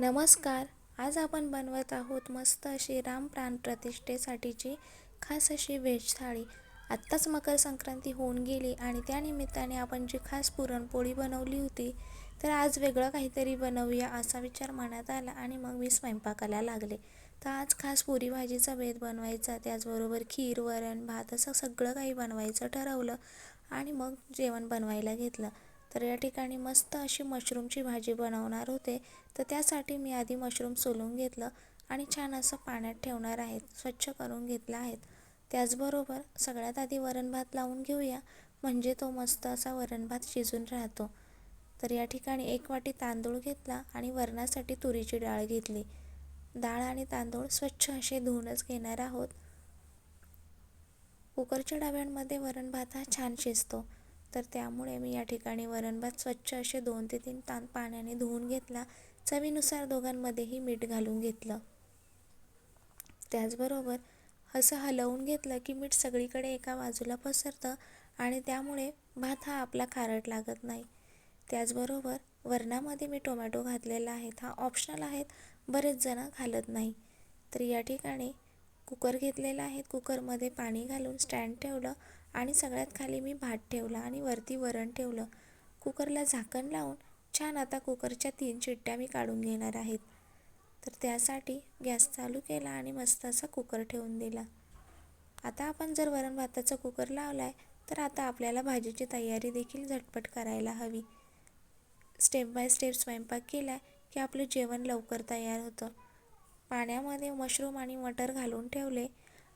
नमस्कार. आज आपण बनवत आहोत मस्त अशी रामप्राण प्रतिष्ठेसाठीची खास अशी व्हेज थाळी आत्ताच मकर संक्रांती होऊन गेली आणि त्यानिमित्ताने आपण जी खास पुरणपोळी बनवली होती तर आज वेगळं काहीतरी बनवूया असा विचार मनात आला आणि मग मी स्वयंपाकाला लागले. तर आज खास पुरी भाजीचा बेत बनवायचा त्याचबरोबर खीर वरण भात असं सगळं काही बनवायचं ठरवलं आणि मग जेवण बनवायला घेतलं. तर या ठिकाणी मस्त अशी मशरूमची भाजी बनवणार होते. तर त्यासाठी मी आधी मशरूम सोलून घेतलं आणि छान असं पाण्यात ठेवणार आहेत स्वच्छ करून घेतलं आहेत. त्याचबरोबर सगळ्यात आधी वरण भात लावून घेऊया म्हणजे तो मस्त असा वरण भात शिजून राहतो. तर या ठिकाणी एक वाटी तांदूळ घेतला आणि वरणासाठी तुरीची डाळ घेतली. डाळ आणि तांदूळ स्वच्छ असे धुवूनच घेणार आहोत. कुकरच्या डब्यांमध्ये वरण भात हा छान शिजतो. तर त्यामुळे मी या ठिकाणी वरणभात स्वच्छ असे दोन ते तीन ताण पाण्याने धुवून घेतला. चवीनुसार दोघांमध्येही मीठ घालून घेतलं. त्याचबरोबर असं हलवून घेतलं की मीठ सगळीकडे एका बाजूला पसरतं आणि त्यामुळे भात हा आपला खारट लागत नाही. त्याचबरोबर वरणामध्ये मी टोमॅटो घातलेला आहेत हा ऑप्शनल आहेत बरेच जण घालत नाही. तर या ठिकाणी कुकर घेतलेला आहे. कुकरमध्ये पाणी घालून स्टँड ठेवलं. आणि सगळ्यात खाली मी भात ठेवला आणि वरती वरण ठेवलं. कुकरला झाकण लावून छान आता कुकरच्या तीन चिट्ट्या मी काढून घेणार आहेत. तर त्यासाठी गॅस चालू केला आणि मस्त असा कुकर ठेवून दिला. आता आपण जर वरण भाताचा कुकर लावला आहे तर आता आपल्याला भाजीची तयारी देखील झटपट करायला हवी. स्टेप बाय स्टेप स्वयंपाक केला की आपलं जेवण लवकर तयार होतं. पाण्यामध्ये मशरूम आणि मटर घालून ठेवले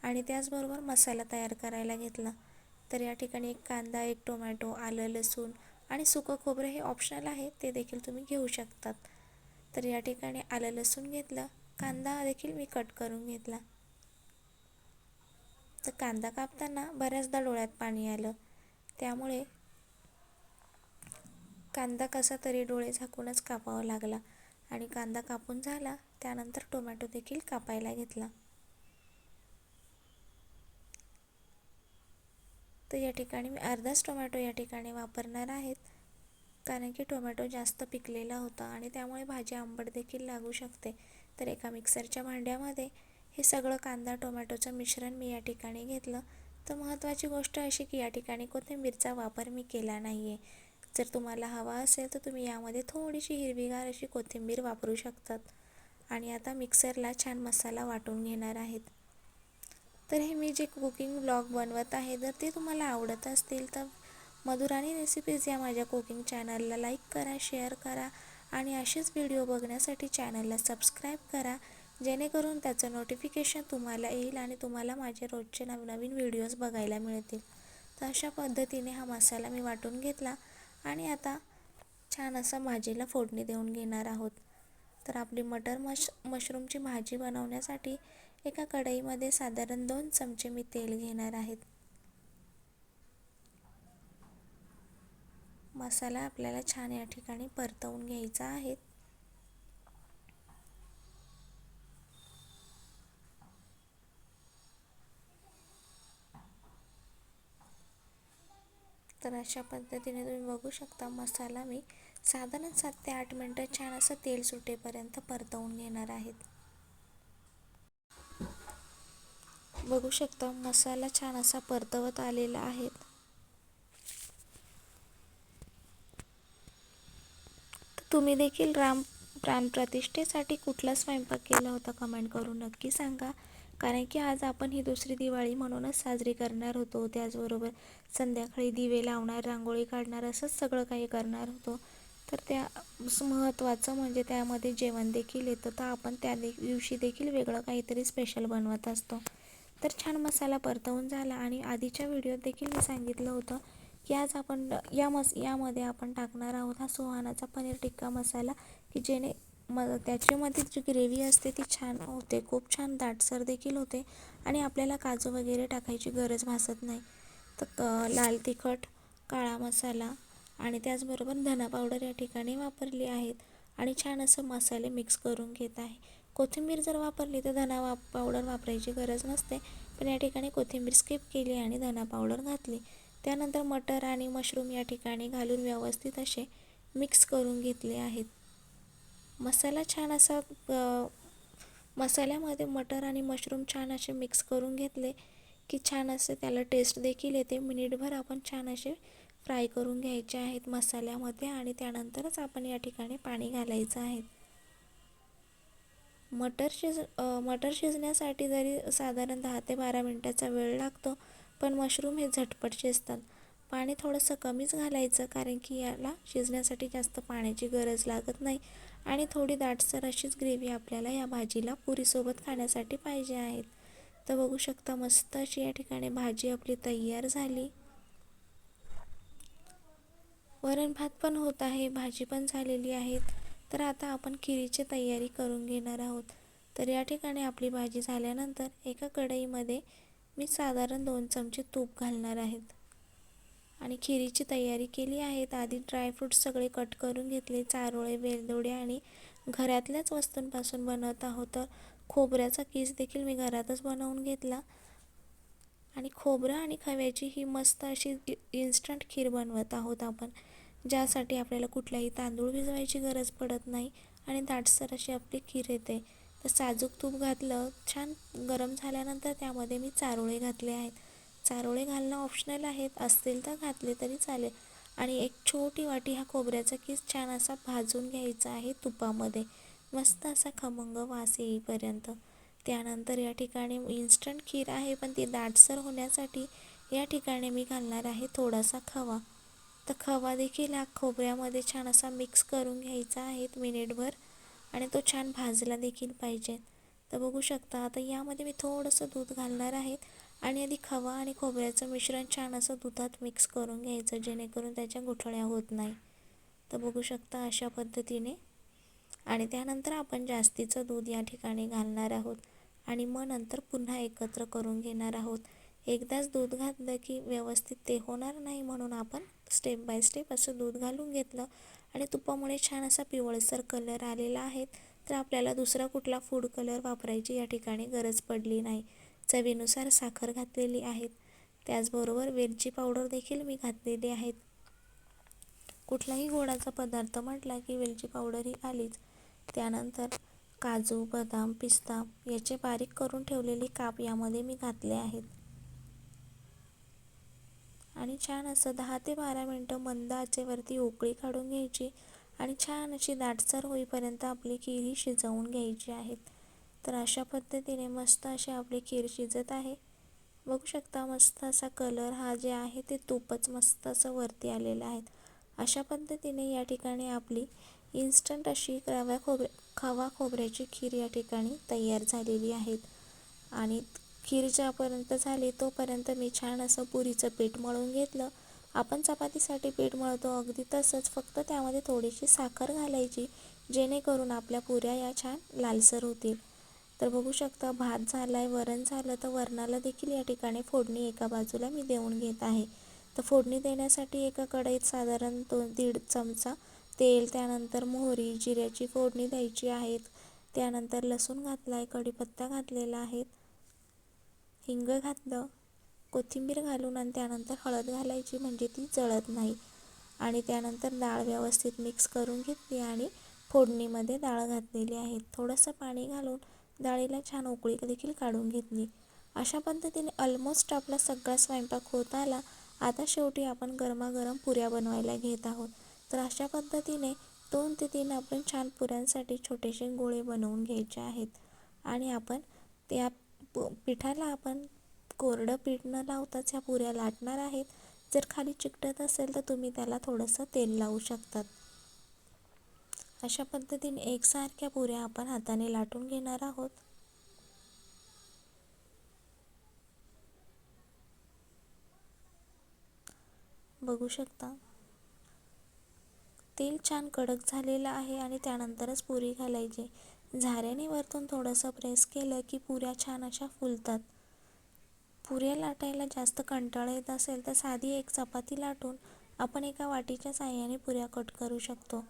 आणि त्याचबरोबर मसाला तयार करायला घेतला. तर या ठिकाणी एक कांदा एक टोमॅटो आलं लसूण आणि सुकं खोबरं हे ऑप्शनल आहे ते देखील तुम्ही घेऊ शकतात. तर या ठिकाणी आलं लसूण घेतलं कांदा देखील मी कट करून घेतला. तर कांदा कापताना बऱ्याचदा डोळ्यात पाणी आलं. त्यामुळे कांदा कसा तरी डोळे झाकूनच कापावा लागला आणि कांदा कापून झाला त्यानंतर टोमॅटो देखील कापायला घेतला. तर या ठिकाणी मी अर्धाच टोमॅटो या ठिकाणी वापरणार आहेत. कारण की टोमॅटो जास्त पिकलेला होता आणि त्यामुळे भाजी आंबट देखील लागू शकते. तर एका मिक्सरच्या भांड्यामध्ये हे सगळं कांदा टोमॅटोचं मिश्रण मी या ठिकाणी घेतलं. तर महत्त्वाची गोष्ट अशी की या ठिकाणी कोथिंबीरचा वापर मी केला नाही आहे जर तुम्हाला हवा असेल तर तुम्ही यामध्ये थोडीशी हिरवीगार अशी कोथिंबीर वापरू शकतात. आणि आता मिक्सरला छान मसाला वाटून घेणार आहेत. तर हे मी जे कुकिंग ब्लॉग बनवत आहे जर ते तुम्हाला आवडत असतील तर मधुराणी रेसिपीज या माझ्या कुकिंग चॅनलला लाईक करा शेअर करा आणि असेच व्हिडिओ बघण्यासाठी चॅनलला सबस्क्राईब करा जेणेकरून त्याचं नोटिफिकेशन तुम्हाला येईल आणि तुम्हाला माझे रोजचे नवनवीन व्हिडिओज बघायला मिळतील. तर अशा पद्धतीने हा मसाला मी वाटून घेतला आणि आता छान असा भाजीला फोडणी देऊन घेणार आहोत. तर आपली मटर मश मशरूमची भाजी बनवण्यासाठी एका कढईमध्ये साधारण दोन चमचे मी तेल घेणार आहेत. मसाला आपल्याला छान या ठिकाणी परतवून घ्यायचा आहे. तर अशा पद्धतीने तुम्ही बघू शकता मसाला मी साधारण सात ते आठ मिनटं छान असं तेल सुटेपर्यंत परतवून घेणार आहेत. बघू शकता मसाला छान असा परतवत आलेला आहे. तुम्ही देखील राम प्राण प्रतिष्ठेसाठी कुठला स्वयंपाक केला होता कमेंट करून नक्की सांगा. कारण की आज आपण ही दुसरी दिवाळी म्हणूनच साजरी करणार होतो. त्याचबरोबर संध्याकाळी दिवे लावणार रांगोळी काढणार असंच सगळं काही करणार होतो. तर त्या महत्त्वाचं म्हणजे त्यामध्ये जेवण देखील येतं. तर आपण त्या दिवशी देखील वेगळं काहीतरी स्पेशल बनवत असतो. तर छान मसाला परतवून झाला आणि आधीच्या व्हिडिओत देखील मी सांगितलं होतं की आज आपण या मस यामध्ये आपण टाकणार आहोत हा सुहानाचा पनीर टिक्का मसाला की जेणे म त्याच्यामध्ये जी ग्रेव्ही असते ती छान होते खूप छान दाटसर देखील होते आणि आपल्याला काजू वगैरे टाकायची गरज भासत नाही. तर लाल तिखट काळा मसाला आणि त्याचबरोबर धना पावडर या ठिकाणी वापरली आहेत आणि छान असं मसाले मिक्स करून घेत आहे. कोथिंबीर जर वापरली तर धना वा पावडर वापरायची गरज नसते. पण या ठिकाणी कोथिंबीर स्किप केली आणि धना पावडर घातली. त्यानंतर मटर आणि मशरूम या ठिकाणी घालून व्यवस्थित असे मिक्स करून घेतले आहेत. मसाला छान असा मसाल्यामध्ये मटर आणि मशरूम छान असे मिक्स करून घेतले की छान असे त्याला टेस्ट देखील येते. मिनिटभर आपण छान असे फ्राय करून घ्यायचे आहेत मसाल्यामध्ये आणि त्यानंतरच आपण या ठिकाणी पाणी घालायचं आहे. मटर शिज मटर शिजण्यासाठी जरी साधारण दहा ते बारा मिनटाचा वेळ लागतो पण मशरूम हे झटपट शिजतात. पाणी थोडंसं कमीच घालायचं कारण की याला शिजण्यासाठी जास्त पाण्याची गरज लागत नाही आणि थोडी दाटसर अशीच ग्रेव्ही आपल्याला या भाजीला पुरीसोबत खाण्यासाठी पाहिजे आहेत. तर बघू शकता मस्त अशी या ठिकाणी भाजी आपली तयार झाली. वरण भात पण होत आहे भाजी पण झालेली आहेत. तर आता आपण खिरीची तयारी करून घेणार आहोत. तर या ठिकाणी आपली भाजी झाल्यानंतर एका कढईमध्ये मी साधारण दोन चमचे तूप घालणार आहेत. आणि खिरीची तयारी केली आहेत. आधी ड्रायफ्रूट्स सगळे कट करून घेतले. चारोळे वेलदोडे आणि घरातल्याच वस्तूंपासून बनवत आहोत. तर खोबऱ्याचा किस देखील मी घरातच बनवून घेतला. आणि खोबरं आणि खव्याची ही मस्त अशी इन्स्टंट खीर बनवत आहोत आपण. ज्यासाठी आपल्याला कुठलाही तांदूळ भिजवायची गरज पडत नाही आणि दाटसर अशी आपली खीर येते. तर साजूक तूप घातलं छान गरम झाल्यानंतर त्यामध्ये मी चारोळे घातले आहेत. चारोळे घालणं ऑप्शनल आहेत असतील तर घातले तरी चालेल. आणि एक छोटी वाटी हा खोबऱ्याचा किस छान असा भाजून घ्यायचा आहे तुपामध्ये. मस्त असा खमंग वास येईपर्यंत. त्यानंतर या ठिकाणी इन्स्टंट खीर आहे पण ती दाटसर होण्यासाठी या ठिकाणी मी घालणार आहे थोडासा खवा. तर खवा देखील हा खोबऱ्यामध्ये छान असा मिक्स करून घ्यायचा आहे मिनिटभर आणि तो छान भाजला देखील पाहिजे. तर बघू शकता आता यामध्ये मी थोडंसं दूध घालणार आहे. आणि आधी खवा आणि खोबऱ्याचं मिश्रण छान असं दुधात मिक्स करून घ्यायचं जेणेकरून त्याच्या गुठळ्या होत नाही. तर बघू शकता अशा पद्धतीने. आणि त्यानंतर आपण जास्तीचं दूध या ठिकाणी घालणार आहोत. आणि मग नंतर पुन्हा एकत्र करून घेणार आहोत. एकदाच दूध घातलं की व्यवस्थित ते होणार नाही म्हणून आपण स्टेप बाय स्टेप असं दूध घालून घेतलं. आणि तुपामुळे छान असा पिवळसर कलर आलेला आहे. तर आपल्याला दुसरा कुठला फूड कलर वापरायची या ठिकाणी गरज पडली नाही. चवीनुसार साखर घातलेली आहेत. त्याचबरोबर वेलची पावडर देखील मी घातलेली आहेत. कुठलाही गोडाचा पदार्थ म्हटला की वेलची पावडर ही आलीच. त्यानंतर काजू बदाम पिस्ता याचे बारीक करून ठेवलेले काप यामध्ये मी घातले आहेत. आणि छान असं दहा ते बारा मिनटं मंद आचेवरती उकळी काढून घ्यायची आणि छान अशी दाटसर होईपर्यंत आपली खीर ही शिजवून घ्यायची आहेत तर अशा पद्धतीने मस्त अशी आपली खीर शिजत आहे. बघू शकता मस्त असा कलर हा जे आहे ते तूपच मस्त असं वरती आलेलं आहे. अशा पद्धतीने या ठिकाणी आपली इन्स्टंट अशी रव्या खोबऱ्या खवा खोबऱ्याची खीर या ठिकाणी तयार झालेली आहेत आणि खीर ज्यापर्यंत झाली तोपर्यंत मी छान असं पुरीचं पीठ मळून घेतलं. आपण चपातीसाठी पीठ मळतो अगदी तसंच फक्त त्यामध्ये थोडीशी साखर घालायची जेणेकरून आपल्या पुऱ्या या छान लालसर होतील. तर बघू शकता भात झाला आहे वरण झालं तर वरणाला देखील या ठिकाणी फोडणी एका बाजूला मी देऊन घेत आहे. तर फोडणी देण्यासाठी एका कढईत साधारण दोन दीड चमचा तेल त्यानंतर मोहरी जिऱ्याची फोडणी द्यायची आहेत. त्यानंतर लसूण घातला आहे कढीपत्ता घातलेला आहे. हिंग घातलं कोथिंबीर घालून आणि त्यानंतर हळद घालायची म्हणजे ती जळत नाही. आणि त्यानंतर डाळ व्यवस्थित मिक्स करून घेतली आणि फोडणीमध्ये डाळ घातलेली आहे. थोडंसं पाणी घालून डाळीला छान उकळी देखील काढून घेतली. अशा पद्धतीने ऑलमोस्ट आपला सगळा स्वयंपाक होत आला. आता शेवटी आपण गरमागरम पुऱ्या बनवायला घेत आहोत. तर अशा पद्धतीने दोन ते तीन आपण छान पुऱ्यांसाठी छोटेसे गोळे बनवून घ्यायचे आहेत. आणि आपण त्या पिठाला आपण कोरडं पीठ न लावताच ह्या पुऱ्या लाटणार आहेत. जर खाली चिकटत असेल तर तुम्ही त्याला थोडंसं तेल लावू शकतात. अशा पद्धतीने एकसारख्या पुऱ्या आपण हाताने लाटून घेणार आहोत. बघू शकता. तेल छान कडक झालेलं आहे आणि त्यानंतरच पुरी घालायची. झाऱ्याने वरतून थोडंसं प्रेस केलं की पुऱ्या छान अशा फुलतात. पुऱ्या लाटायला जास्त कंटाळा येत असेल तर साधी एक चपाती लाटून आपण एका वाटीच्या साह्याने पुऱ्या कट करू शकतो.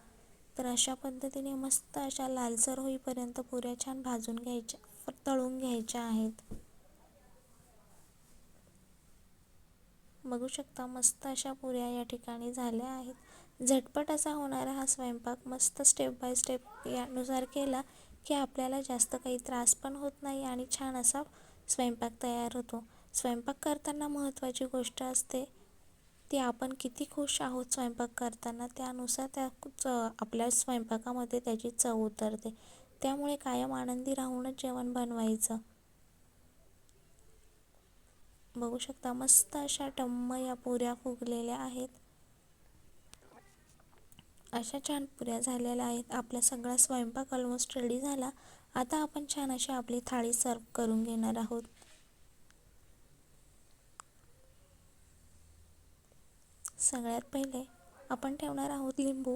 तर अशा पद्धतीने मस्त अशा लालसर होईपर्यंत पुऱ्या छान भाजून घ्यायच्या तळून घ्यायच्या आहेत. बघू शकता मस्त अशा पुऱ्या या ठिकाणी झाल्या आहेत. झटपट असा होणारा हा स्वयंपाक मस्त स्टेप बाय स्टेप यानुसार केला की आपल्याला जास्त काही त्रास पण होत नाही आणि छान असा स्वयंपाक तयार होतो. स्वयंपाक करताना महत्त्वाची गोष्ट असते ती आपण किती खुश आहोत स्वयंपाक करताना. त्यानुसार त्या च आपल्या स्वयंपाकामध्ये त्याची चव उतरते. त्यामुळे कायम आनंदी राहूनच जेवण बनवायचं. बघू शकता मस्त अशा टम्म या पुऱ्या फुगलेल्या आहेत. अशा छान पुऱ्या झालेल्या आहेत. आपला सगळा स्वयंपाक ऑलमोस्ट रेडी झाला. आता आपण छान अशी आपली थाळी सर्व करून घेणार आहोत. सगळ्यात पहिले आपण ठेवणार आहोत लिंबू.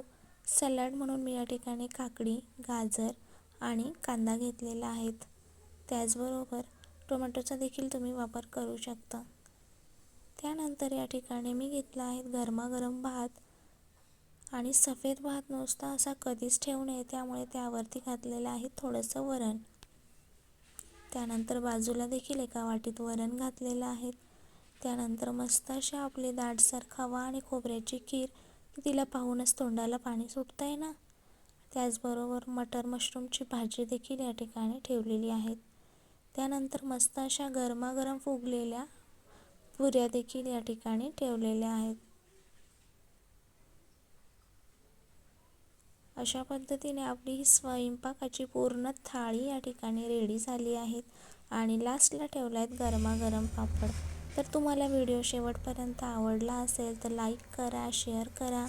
सॅलड म्हणून मी या ठिकाणी काकडी गाजर आणि कांदा घेतलेला आहेत त्याचबरोबर टोमॅटोचा देखील तुम्ही वापर करू शकता. त्यानंतर या ठिकाणी मी घेतला आहे गरमागरम भात. आणि सफेद भात नुसता असा कधीच ठेवू नये त्यामुळे त्यावरती घातलेलं आहे थोडंसं वरण. त्यानंतर बाजूला देखील एका वाटीत वरण घातलेलं आहे. त्यानंतर मस्त अशा आपली दाटसर खवा आणि खोबऱ्याची खीर तिला पाहूनच तोंडाला पाणी सुटतं आहे ना? त्याचबरोबर मटर मशरूमची भाजी देखील या ठिकाणी ठेवलेली आहेत. त्यानंतर मस्त अशा गरमागरम फुगलेल्या पुऱ्या देखील या ठिकाणी ठेवलेल्या आहेत. अशा पद्धतीने आपली ही स्वयंपाकाची पूर्ण थाळी या ठिकाणी रेडी झाली आहेत. आणि लास्टला ठेवला आहेत गरमागरम पापड. तर तुम्हाला व्हिडिओ शेवटपर्यंत आवडला असेल तर लाईक करा शेअर करा.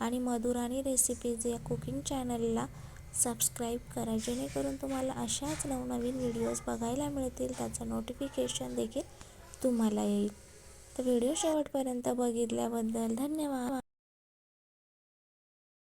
आणि मधुराणी रेसिपीज या कुकिंग चॅनलला सबस्क्राईब करा. जेणेकरून तुम्हाला अशाच नवनवीन व्हिडिओज बघायला मिळतील. त्याचं नोटिफिकेशन देखील तुम्हाला येईल. तर व्हिडिओ शेवटपर्यंत बघितल्याबद्दल धन्यवाद.